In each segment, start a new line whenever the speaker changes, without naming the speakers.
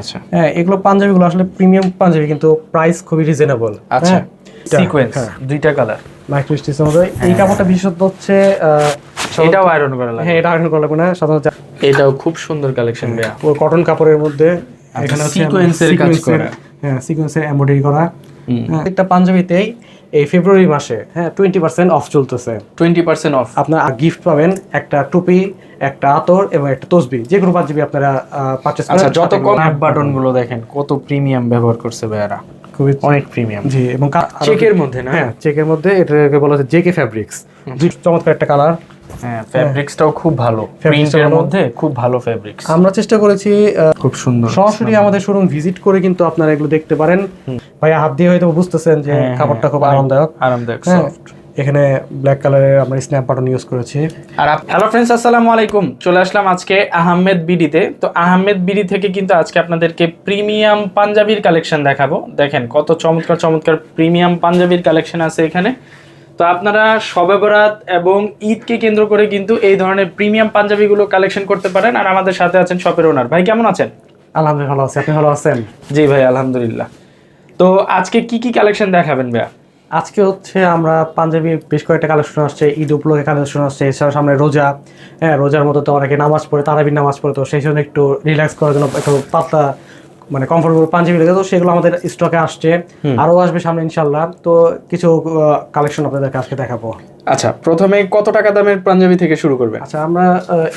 আচ্ছা।
হ্যাঁ এগুলো পাঞ্জাবিগুলো আসলে প্রিমিয়াম পাঞ্জাবি কিন্তু প্রাইস খুবই রিজনেবল
আচ্ছা
হ্যাঁ।
সিকোয়েন্স দুইটা কালার
মাইক্রো স্টিচের মধ্যে এই কাপড়টা বিশেষত হচ্ছে
এটাও আয়রন করা লাগে।
হ্যাঁ এটা আয়রন করা লাগবে না সাধারণত
এটাও খুব সুন্দর কালেকশন ভাইয়া।
কটন কাপড়ের মধ্যে
আচ্ছা,
এখানে
সিকোয়েন্সের কাজ করা।
হ্যাঁ সিকোয়েন্সের এমব্রয়ডারি করা।
হুম।
একটা পাঞ্জাবিতেই এই ফেব্রুয়ারি মাসে হ্যাঁ টোয়েন্টি পার্সেন্ট অফ চলতেছে।
টোয়েন্টি পার্সেন্ট অফ
আপনার গিফট পাবেন একটা টুপি একটা আতর এবং একটা তসবি যে কোনো পাঞ্জাবি আপনারা পারচেস
আচ্ছা যত কম অ্যাপ বাটনগুলো দেখেন কত প্রিমিয়াম ব্যবহার করছে ভাইয়ারা।
খুবই
অনেক প্রিমিয়াম
জি এবং
চেকের মধ্যে না?
হ্যাঁ চেকের মধ্যে এটাকে বলা হচ্ছে জেকে ফ্যাব্রিক্স চমৎকার একটা কালার
হ্যাঁ ফ্যাব্রিক্সটাও খুব ভালো। প্রিন্টের মধ্যে খুব ভালো ফ্যাব্রিক্স
আমরা চেষ্টা করেছি
খুব সুন্দর
সরাসরি আমাদের শোরুম ভিজিট করে কিন্তু আপনারা এগুলো দেখতে পারেন। ভাইয়া হাত দিয়ে হয়তো বুঝতেছেন যে
হ্যাঁ,
কাপড়টা খুব
হ্যাঁ,
আরামদায়ক।
আরামদায়ক
হ্যাঁ,
সফট
এখানে ব্ল্যাক কালারের আমরা স্ন্যাপ বাটন ইউজ করেছি।
আর হ্যালো ফ্রেন্ডস আসসালামু আলাইকুম। চলে আসলাম আজকে আহমেদ বিডিতে। তো আহমেদ বিডি থেকে কিন্তু আজকে আপনাদেরকে প্রিমিয়াম পাঞ্জাবির কালেকশন দেখাবো। দেখেন কত চমৎকার চমৎকার প্রিমিয়াম পাঞ্জাবির কালেকশন আছে এখানে। তো আপনারা শবে বরাত এবং ঈদকে কেন্দ্র করে কিন্তু এই ধরনের প্রিমিয়াম পাঞ্জাবিগুলো কালেকশন করতে পারেন। আর আমাদের সাথে আছেন শপের ওনার ভাই কেমন আছেন?
আলহামদুলিল্লাহ ভালো আছি। আপনি ভালো আছেন?
জি ভাই আলহামদুলিল্লাহ। তো আজকে কি কি কালেকশন দেখাবেন ভাইয়া?
আজকে হচ্ছে আমরা পাঞ্জাবি বেশ কয়েকটা কালেকশন আসছে। ঈদ উপলক্ষে কালেকশন আসছে। এছাড়া সামনে রোজা। হ্যাঁ রোজার মতো তো অনেকে নামাজ পড়ে তারাবির নামাজ পড়ে তো সেই জন্য একটু রিল্যাক্স করার জন্য একটু পাতলা মানে কমফোর্টেবল পাঞ্জাবি লেগে তো সেগুলো আমাদের স্টকে আসছে। আরও আসবে সামনে ইনশাল্লাহ তো কিছু কালেকশন আপনাদেরকে আজকে দেখাবো।
আচ্ছা প্রথমে কত টাকা দামের পাঞ্জাবি থেকে শুরু করবেন?
আচ্ছা আমরা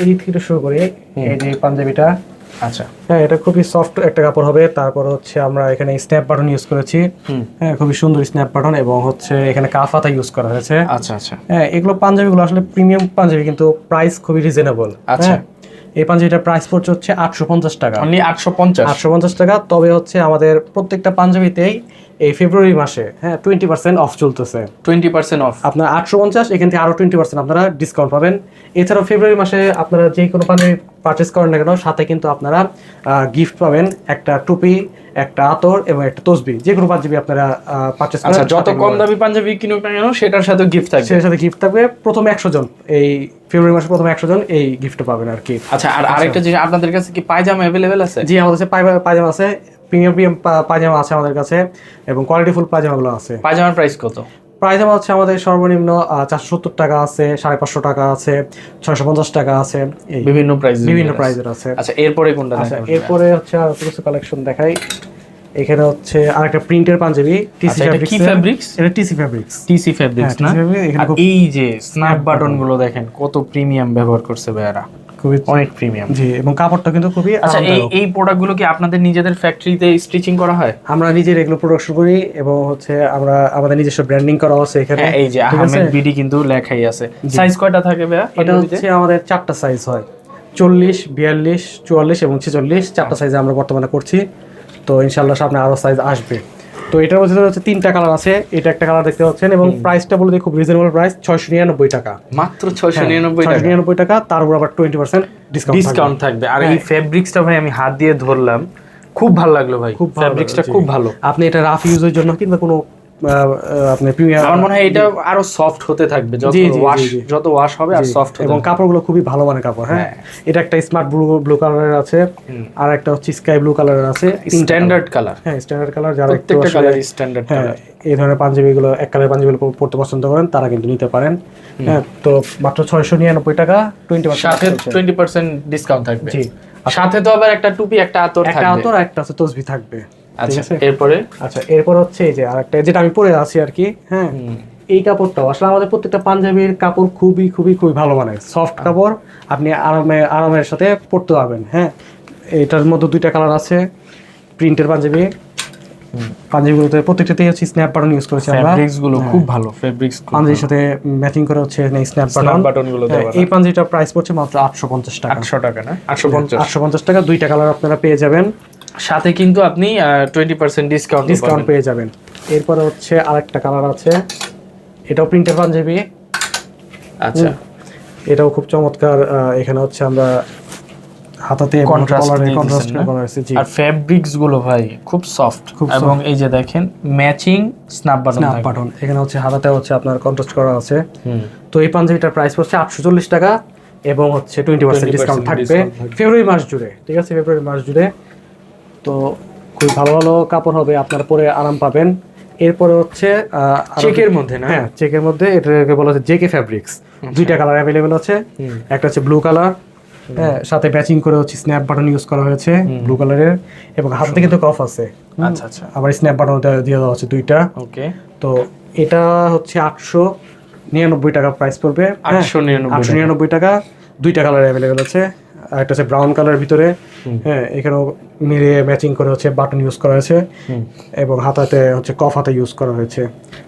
এই থেকে শুরু করি। এই যে পাঞ্জাবিটা।
আচ্ছা।
হ্যাঁ এটা খুবই সফট একটা কাপড় হবে। তারপর হচ্ছে আমরা এখানে স্ন্যাপ বাটন ইউজ করেছি। হ্যাঁ খুবই সুন্দর স্ন্যাপ বাটন এবং হচ্ছে এখানে কাফাতা ইউজ করা হয়েছে।
আচ্ছা আচ্ছা।
হ্যাঁ এগুলো পাঞ্জাবিগুলো আসলে প্রিমিয়াম পাঞ্জাবি কিন্তু প্রাইস খুবই রিজনেবল
আচ্ছা।
এই পাঞ্জাবিটার প্রাইস পড়ছে হচ্ছে আটশো পঞ্চাশ টাকা।
অনলি আটশো পঞ্চাশ।
আটশো পঞ্চাশ টাকা। তবে হচ্ছে আমাদের প্রত্যেকটা পাঞ্জাবিতেই এই ফেব্রুয়ারি মাসে হ্যাঁ টোয়েন্টি পার্সেন্ট অফ চলতেছে।
টোয়েন্টি পার্সেন্ট অফ
আপনার আটশো পঞ্চাশ এখান থেকে আরও টোয়েন্টি পার্সেন্ট আপনারা ডিসকাউন্ট পাবেন। এছাড়াও ফেব্রুয়ারি মাসে আপনারা যে কোনো পাঞ্জাবি পারচেস করেন না কেন সাথে কিন্তু আপনারা গিফট পাবেন একটা টুপি একটা আতর এবং একটা তসবি। যে কোনো পাঞ্জাবি আপনারা পারচেস
আচ্ছা যত কম দামি পাঞ্জাবি কিনুক না কেন সেটার সাথে গিফট থাকবে।
সেই সাথে গিফট থাকবে। প্রথম একশো জন এই ফেব্রুয়ারি মাসে প্রথম একশো জন এই গিফট পাবেন আর কি।
আচ্ছা আর আরেকটা জিনিস আপনাদের কাছে কি পায়জামা অ্যাভেলেবেল আছে?
জি আমাদের কাছে পায়জামা আছে। প্রিমিয়াম প্রিমিয়াম পায়জামা আছে আমাদের কাছে এবং কোয়ালিটি ফুল পায়জামাগুলো আছে।
পায়জামার প্রাইস কত?
পায়জামা হচ্ছে আমাদের সর্বনিম্ন চারশো সত্তর টাকা আছে সাড়ে পাঁচশো টাকা আছে ছয়শো পঞ্চাশ টাকা আছে
বিভিন্ন প্রাইস
বিভিন্ন প্রাইজের আছে।
আচ্ছা এরপরে কোনটা
আচ্ছা এরপরে হচ্ছে আর কিছু কালেকশন দেখাই। এখানে হচ্ছে আরেকটা প্রিন্টের পাঞ্জাবি টিসি
আচ্ছা, এটা কি
ফ্যাব্রিক্স? এটা টিসি ফ্যাব্রিক্স
টিসি ফেব্রিক্স
হ্যাঁ,
না? আর এই যে স্ন্যাপ বাটনগুলো দেখেন কত প্রিমিয়াম ব্যবহার করছে ভাইয়ারা।
খুবই
অনেক প্রিমিয়াম
জি এবং কাপড়টা কিন্তু খুবই
আচ্ছা এই এই প্রোডাক্টগুলো কি আপনাদের নিজেদের ফ্যাক্টরিতে স্টিচিং করা হয়?
আমরা নিজের এগুলো প্রোডাকশন করি এবং হচ্ছে আমরা আমাদের নিজস্ব ব্র্যান্ডিং করা আছে এখানে।
হ্যাঁ এই যে আহমেদ বিডি কিন্তু লেখাই আছে। সাইজ কয়টা থাকে ভাইয়া
এটা হচ্ছে আমাদের চারটা সাইজ হয়। চল্লিশ বিয়াল্লিশ চুয়াল্লিশ এবং ছেচল্লিশ চারটা সাইজে আমরা বর্তমানে করছি। তো ইনশাল্লাহ সামনে আরও সাইজ আসবে। তো এটার মধ্যে হচ্ছে তিনটা কালার আছে। এটা একটা কালার দেখতে পাচ্ছেন এবং প্রাইসটা বলে দিই খুব রিজনেবল প্রাইস ছয়শো নিরানব্বই টাকা।
মাত্র ছয়শো নিরানব্বই টাকা।
নিরানব্বই টাকা তার উপর আবার টোয়েন্টি পার্সেন্ট ডিসকাউন্ট
থাকবে। আর এই ফেব্রিক্সটা ভাই আমি হাত দিয়ে ধরলাম। খুব ভালো লাগল ভাই।
খুব
ফেব্রিক্সটা খুব ভালো।
আপনি এটা রাফ ইউজের জন্য কিংবা কোনো প্রিমিয়াম
আমার মনে হয় এটা আরও সফট হতে থাকবে যত ওয়াশ। যত ওয়াশ হবে আর সফট
এবং কাপড়গুলো খুবই ভালো মানের কাপড় হ্যাঁ? এটা একটা স্মার্ট ব্লু ব্লু কালারের আছে। আর একটা হচ্ছে স্কাই ব্লু কালারের আছে।
স্ট্যান্ডার্ড কালার
হ্যাঁ স্ট্যান্ডার্ড কালার যারা
প্রত্যেকটা কালার স্ট্যান্ডার্ড
হ্যাঁ
কালার
এই ধরনের পাঞ্জাবিগুলো এক কালার পাঞ্জাবিগুলো পড়তে পছন্দ করেন তারা কিন্তু নিতে পারেন। হ্যাঁ তো মাত্র ছয়শো নিরানব্বই টাকা টোয়েন্টি
সাথে টোয়েন্টি পার্সেন্ট ডিসকাউন্ট থাকবে।
জি।
সাথে তো আবার একটা টুপি একটা আতর
একটা আতর একটা তসবি থাকবে।
আচ্ছা এরপরে?
আচ্ছা এরপর হচ্ছে এই যে আরেকটা যেটা আমি পরে আছি আর কি হ্যাঁ? এই কাপড়টাও আসলে আমাদের প্রত্যেকটা পাঞ্জাবির কাপড় খুবই খুবই খুবই ভালো মানের। সফট কাপড় আপনি আরামে আরামের সাথে পরতে পারবেন হ্যাঁ? এটার মধ্যে দুইটা কালার আছে প্রিন্টের পাঞ্জাবি। পাঞ্জাবিগুলোতে প্রত্যেকটাতেই হচ্ছে স্ন্যাপ বাটন ইউজ করেছি আমরা।
ফেব্রিক্সগুলো খুব ভালো ফেব্রিক্স
পাঞ্জাবির সাথে ম্যাচিং করে হচ্ছে স্ন্যাপ
স্ন্যাপ
বাটন
বাটনগুলো দেওয়া
এই পাঞ্জাবিটার প্রাইস পড়ছে মাত্র আটশো পঞ্চাশ টাকা।
আটশো টাকা না? আটশো পঞ্চাশ।
আটশো পঞ্চাশ টাকা দুইটা কালার আপনারা পেয়ে যাবেন।
সাথে কিন্তু আপনি টোয়েন্টি পার্সেন্ট ডিসকাউন্ট
ডিসকাউন্ট পেয়ে যাবেন। এরপরে হচ্ছে আরেকটা কালার আছে। এটাও প্রিন্টের পাঞ্জাবি।
আচ্ছা।
এটাও খুব চমৎকার এখানে হচ্ছে আমরা হাতাতে কন্ট্রাস্ট
আর ফেব্রিক্সগুলো ভাই খুব সফট
খুব
এবং এই যে দেখেন matching snap button
snap button এখানে হচ্ছে হাতাতে হচ্ছে আপনার কন্ট্রাস্ট করা আছে।
হুম।
তো এই পাঞ্জাবিটার প্রাইস পড়ছে আটশো চল্লিশ টাকা এবং হচ্ছে টোয়েন্টি পার্সেন্ট
20%
ডিসকাউন্ট থাকবে। ফেব্রুয়ারি মাস জুড়ে ঠিক আছে? ফেব্রুয়ারি মাস জুড়ে। তো তো খুবই ভালো ভালো কাপড় হবে আপনার পরে আরাম পাবেন। এরপরে হচ্ছে
চেকের মধ্যে না?
হ্যাঁ চেকের মধ্যে এটাকে বলা হচ্ছে জেকে ফ্যাব্রিক্স দুইটা কালার অ্যাভেলেবেল আছে। একটা হচ্ছে ব্লু কালার হ্যাঁ সাথে ম্যাচিং করে হচ্ছে স্ন্যাপ বাটন ইউজ করা হয়েছে ব্লু কালারের এবং হাতে কিন্তু কফ আছে।
আচ্ছা আচ্ছা।
আবার স্ন্যাপ বাটন দিয়ে দেওয়া হচ্ছে দুইটা।
ওকে।
তো এটা হচ্ছে আটশো নিরানব্বই টাকা প্রাইস পড়বে। হ্যাঁ,
899
আটশো নিরানব্বই টাকা। দুইটা কালার অ্যাভেলেবেল আছে। আর একটা হচ্ছে ব্রাউন কালার ভিতরে। হ্যাঁ এখানেও মিলিয়ে ম্যাচিং করে হচ্ছে বাটন ইউজ করা হয়েছে এবং হাতাতে হচ্ছে কফ হাতে ইউজ করা হয়েছে।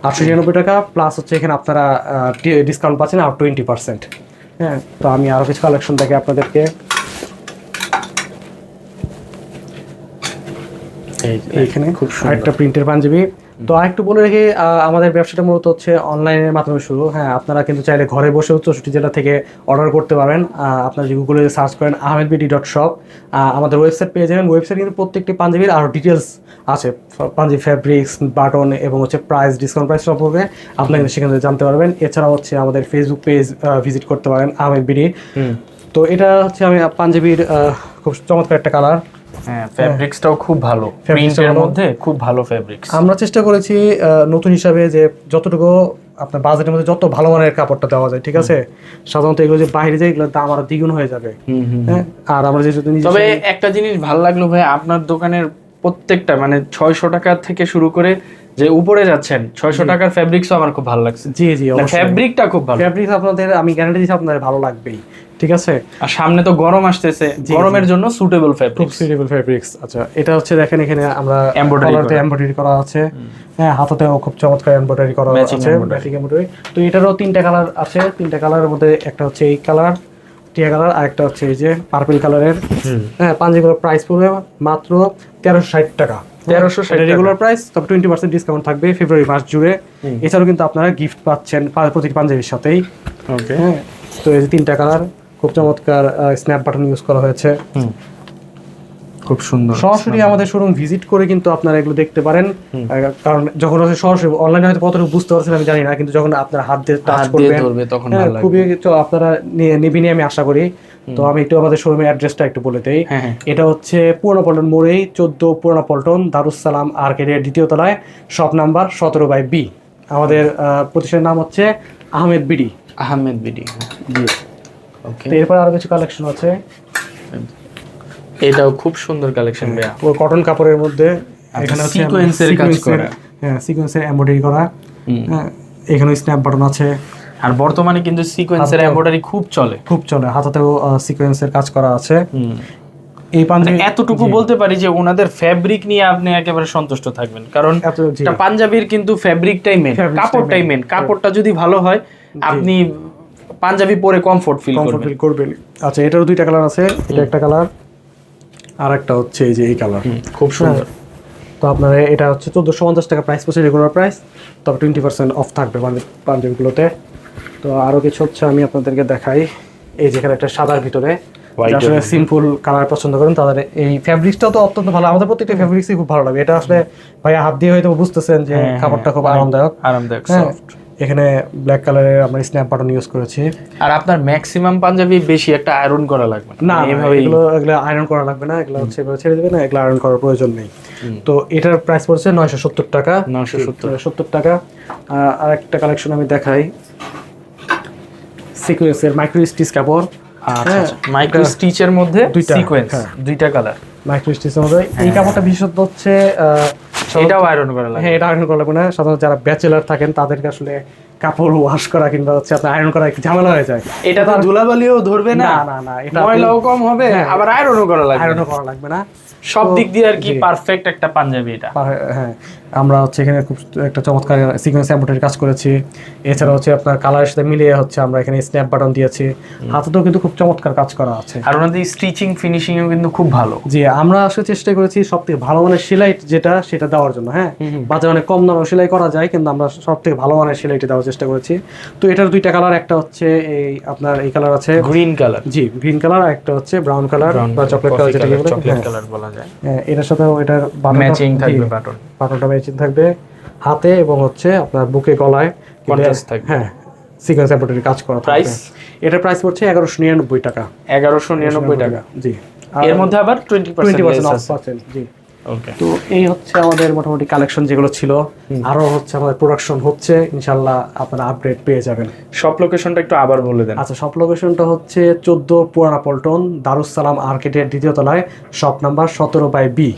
আটশো নিরানব্বই টাকা প্লাস হচ্ছে এখানে আপনারা ডিসকাউন্ট পাচ্ছেন আর টোয়েন্টি পার্সেন্ট হ্যাঁ তো আমি আরও কিছু কালেকশন দেখে আপনাদেরকে
এই
এইখানে খুব আরেকটা প্রিন্টের পাঞ্জাবি। তো আরেকটু বলে রেখে আমাদের ব্যবসাটা মূলত হচ্ছে অনলাইনের মাধ্যমে শুরু। হ্যাঁ আপনারা কিন্তু চাইলে ঘরে বসেও চৌষট্টি জেলা থেকে অর্ডার করতে পারেন আপনারা যদি গুগলে সার্চ করেন আহমেদ বিডি ডট শপ আমাদের ওয়েবসাইট পেয়ে যাবেন। ওয়েবসাইট কিন্তু প্রত্যেকটি পাঞ্জাবির আরও ডিটেলস আছে। পাঞ্জাবি ফ্যাব্রিক্স বাটন এবং হচ্ছে প্রাইস ডিসকাউন্ট প্রাইস সম্পর্কে আপনারা কিন্তু সেখান থেকে জানতে পারবেন। এছাড়াও হচ্ছে আমাদের ফেসবুক পেজ ভিজিট করতে পারেন আহমেদ বিডি তো এটা হচ্ছে আমি পাঞ্জাবির খুব চমৎকার একটা কালার
হ্যাঁ ফ্যাব্রিক্সটাও খুব ভালো। প্রিন্টের মধ্যে খুব ভালো ফ্যাব্রিক্স
আমরা চেষ্টা করেছি নতুন হিসাবে যে যতটুকু আপনার বাজেটের মধ্যে যত ভালো মানের কাপড়টা দেওয়া যায় ঠিক আছে? সাধারণত এগুলো যে বাইরে যায় এগুলোর দাম আরও দ্বিগুণ হয়ে যাবে। হ্যাঁ? আর আমরা যে যদি
তবে একটা জিনিস ভালো লাগল ভাই আপনার দোকানের প্রত্যেকটা মানে ছয়শো টাকা থেকে শুরু করে যে উপরে যাচ্ছেন ছয়শো টাকার ফ্যাব্রিক্সও আমার খুব ভালো লাগছে।
জি জি
ফ্যাব্রিকটা খুব ভালো।
ফ্যাব্রিক আপনাদের আমি গ্যারান্টি দিচ্ছি আপনাদের ভালো লাগবেই। ঠিক আছে?
আর সামনে তো গরম আসতেছে। গরমের জন্য সুটেবল
খুব
ফ্যাব্রিক
সুইটেবল ফ্যাব্রিক্স আচ্ছা এটা হচ্ছে দেখেন এখানে আমরা
করা।
এমব্রয়ডারি করা আছে। হ্যাঁ হাতাতেও খুব চমৎকার এমব্রয়ডারি করা আছে। ম্যাচিং এমব্রয়ডারি তো এটারও তিনটা কালার আছে। তিনটা কালারের মধ্যে একটা হচ্ছে এই কালার টিয়া কালার আর একটা হচ্ছে এই যে পার্পল কালারের হ্যাঁ পাঞ্জাবিগুলোর প্রাইস পড়বে মাত্র তেরোশো ষাট টাকা।
1360 টাকা।
রেগুলার প্রাইস তবে টোয়েন্টি পার্সেন্ট ডিসকাউন্ট থাকবে ফেব্রুয়ারি মাস জুড়ে। এছাড়াও কিন্তু আপনারা গিফট পাচ্ছেন প্রতিটি পাঞ্জাবির সাথেই।
ওকে
হ্যাঁ তো এই তিনটা কালার খুব চমৎকার স্ন্যাপ বাটন ইউজ করা হয়েছে।
খুব সুন্দর।
সরাসরি আমাদের শোরুম ভিজিট করে কিন্তু আপনারা এগুলো দেখতে পারেন। কারণ যখন হচ্ছে সরাসরি অনলাইনে হয়তো কতটুকু বুঝতে পারছেন আমি জানি না কিন্তু যখন আপনার হাত দিয়ে টাচ করবেন
তখন
হ্যাঁ। খুবই তো আপনারা নিয়ে আমি আশা করি। তো আমি একটু আমাদের শোরুমের অ্যাড্রেসটা একটু বলে দেই।
হ্যাঁ, হ্যাঁ।
এটা হচ্ছে পুরনো পল্টন মোড়েই চোদ্দ পুরনো পল্টন দারুসালাম আর্কেডের দ্বিতীয় তলায় শপ নাম্বার সতেরো বাই বি আমাদের প্রতিষ্ঠানের নাম হচ্ছে আহমেদ বিডি।
আহমেদ বিডি
জি।
ওকে
এরপর আরও কিছু কালেকশন আছে।
এটাও খুব সুন্দর কালেকশন ভাইয়া।
পুরো কটন কাপড়ের মধ্যে এখানে হচ্ছে
sequence-এর কাজ করা।
হ্যাঁ সিকোয়েন্সের এমব্রয়ডারি করা। হ্যাঁ এখানে স্ন্যাপ বাটন আছে।
আর বর্তমানে কিন্তু সিকোয়েন্সের এমব্রয়ডারি খুব চলে।
খুব চলে হাতাতেও সিকোয়েন্সের কাজ করা আছে। এই
মানে
পাঞ্জাবি
এতটুকু বলতে পারি যে ওনাদের ফ্যাব্রিক নিয়ে আপনি একেবারে সন্তুষ্ট থাকবেন। কারণ পাঞ্জাবির কিন্তু ফ্যাব্রিকটাই মেন কাপড়টাই মেন কাপড়টা যদি ভালো হয় আপনি পাঞ্জাবি পরে কমফোর্ট ফিল করবেন।
ফিল করবেন। আচ্ছা এটারও দুইটা কালার আছে এটা একটা কালার আর একটা হচ্ছে এই যে এই কালার
খুব সুন্দর।
তো আপনার এটা হচ্ছে চোদ্দোশো পঞ্চাশ টাকা প্রাইস পড়ছে রেগুলার প্রাইস তবে টোয়েন্টি পার্সেন্ট অফ থাকবে পাঞ্জাবিগুলোতে তো আরও কিছু হচ্ছে আমি আপনাদেরকে দেখাই। এই যেখানে একটা সাদার ভিতরে আসলে সিম্পল কালার পছন্দ করেন তাদের এই ফ্যাব্রিক্সটাও তো অত্যন্ত ভালো। আমাদের প্রত্যেকটা ফ্যাব্রিক্সই খুব ভালো লাগে। এটা আসলে ভাইয়া হাত দিয়ে হয়তো বুঝতেছেন যে
হ্যাঁ,
কাপড়টা খুব
হ্যাঁ,
আরামদায়ক।
আরামদায়ক
হ্যাঁ
soft।
এখানে ব্ল্যাক কালারের আমরা স্ন্যাপ বাটন ইউজ করেছি।
আর আপনার ম্যাক্সিমাম পাঞ্জাবি বেশি একটা আয়রন করা লাগবে
না?
মানে
এগুলো এগুলো আয়রন করা লাগবে না এগুলো হচ্ছে এভাবে ছেড়ে দেবে না এগুলো আয়রন করার প্রয়োজন নেই। তো এটার প্রাইস পড়ছে নয়শো সত্তর টাকা।
970
সত্তর। টাকা। আর একটা কালেকশন আমি দেখাই। সিকুয়েন্সের মাইক্রো স্টিচ কাপড়।
আচ্ছা মাইক্রো স্টিচের মধ্যে
দুইটা,
সিকোয়েন্স
হ্যাঁ।
দুইটা কালার
মাইক্রো স্টিচের মধ্যে। এই কাপড়টা বিশেষত হচ্ছে আহ,
এটাও আয়রন করা লাগে।
হ্যাঁ এটা আয়রন করা লাগবে না। সাধারণত যারা ব্যাচেলার থাকেন তাদেরকে আসলে কাপড় ওয়াশ করা কিংবা হচ্ছে আপনার আয়রন করা একটু ঝামেলা হয়ে যায়।
এটা তো ধুলাবালিও ধরবে না?
না না এটা
ময়লাও কম হবে
হ্যাঁ।
আবার আয়রনও করা লাগবে
আয়রনও করা লাগবে না।
সব দিক দিয়ে আর কি পারফেক্ট একটা পাঞ্জাবি এটা।
হ্যাঁ আমরা হচ্ছে এখানে খুব একটা চমৎকার সিকোয়েন্স এম্বয়ডারি কাজ করেছি। এছাড়া হচ্ছে আপনার কালারের সাথে মিলিয়ে হচ্ছে আমরা এখানে স্ন্যাপ বাটন দিয়েছি। হাতেতেও কিন্তু খুব চমৎকার কাজ করা আছে।
আর ওনাদের স্টিচিং ফিনিশিংও কিন্তু খুব ভালো।
জি আমরা আসলে চেষ্টা করেছি সব থেকে ভালো মানের সেলাই যেটা সেটা দেওয়ার জন্য হ্যাঁ? বাজারে অনেক কম দামে সেলাই করা যায় কিন্তু আমরা সব থেকে ভালো মানের সেলাইটা দেওয়ার চেষ্টা করেছি। তো এটার দুইটা কালার একটা হচ্ছে এই আপনার এই কালার আছে
গ্রিন কালার
জি গ্রিন কালার আর একটা হচ্ছে ব্রাউন কালার বা চকলেট কালার যেটা
চকলেট কালার বলা যায়।
এটার সাথেও এটার
ম্যাচিং থাকবে বাটন
বাটনটা ম্যাচিং থাকবে হাতে এবং হচ্ছে আপনার বুকে গলায়
Contrast থাকবে।
হ্যাঁ সিকোয়েন্স এম্ব্রয়ডারি কাজ করা।
Price?
এটার প্রাইস পড়ছে এগারোশো নিরানব্বই টাকা।
এগারোশো নিরানব্বই টাকা।
জি।
এর মধ্যে আবার টোয়েন্টি
পার্সেন্ট অফ পাচ্ছেন জি।
ওকে
তো এই হচ্ছে আমাদের মোটামুটি কালেকশন যেগুলো ছিল। আরও হচ্ছে আমাদের প্রোডাকশন হচ্ছে ইনশাল্লাহ আপনারা আপডেট পেয়ে যাবেন।
সব লোকেশনটা একটু আবার বলে দেন।
আচ্ছা শপ লোকেশনটা হচ্ছে চোদ্দ পুরানা পল্টন দারুস সালাম আর্কেটের দ্বিতীয় তলায় শপ নাম্বার সতেরো বাই বি